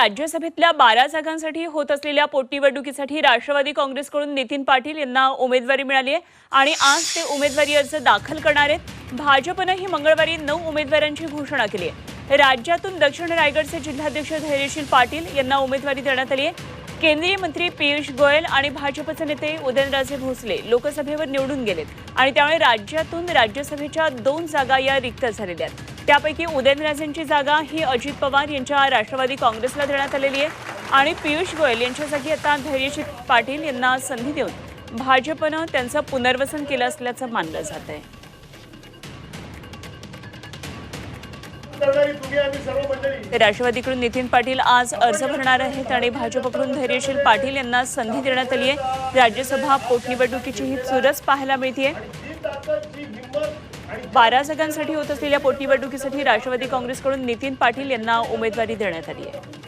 राज्यसभेतल्या बारा जागांसाठी होत असलेल्या पोटनिवडणुकीसाठी राष्ट्रवादी काँग्रेसकडून नितीन पाटील यांना उमेदवारी मिळाली आहे आणि आज ते उमेदवारी अर्ज दाखल करणार आहेत. भाजपनंही मंगळवारी नऊ उमेदवारांची घोषणा केली आहे. राज्यातून दक्षिण रायगडचे जिल्हाध्यक्ष धैर्यशील पाटील यांना उमेदवारी देण्यात आली आहे. केंद्रीय मंत्री पियुष गोयल आणि भाजपचे नेते उदयनराजे भोसले लोकसभेवर निवडून गेलेत आणि त्यामुळे राज्यातून राज्यसभेच्या दोन जागा या रिक्त झालेल्या आहेत. त्यापैकी उदयनराजेंची जागा ही अजित पवार यांच्या राष्ट्रवादी काँग्रेसला देण्यात आलेली आहे. आणि पियुष गोयल यांच्यासाठी आता धैर्यशील पाटील यांना संधी देऊन भाजपनं त्यांचं पुनर्वसन केलं असल्याचं मानलं जात आहे. राष्ट्रवादीकडून नितीन पाटील आज अर्ज भरणार आहेत आणि भाजपकडून धैर्यशील पाटील यांना संधी देण्यात आली आहे. राज्यसभा पोटनिवडणुकीची ही चुरस पाहायला मिळते बारा जागांसाठी होत असलेल्या पोटनिवडणुकीसाठी राष्ट्रवादी काँग्रेसकडून नितीन पाटील यांना उमेदवारी देण्यात आली आहे.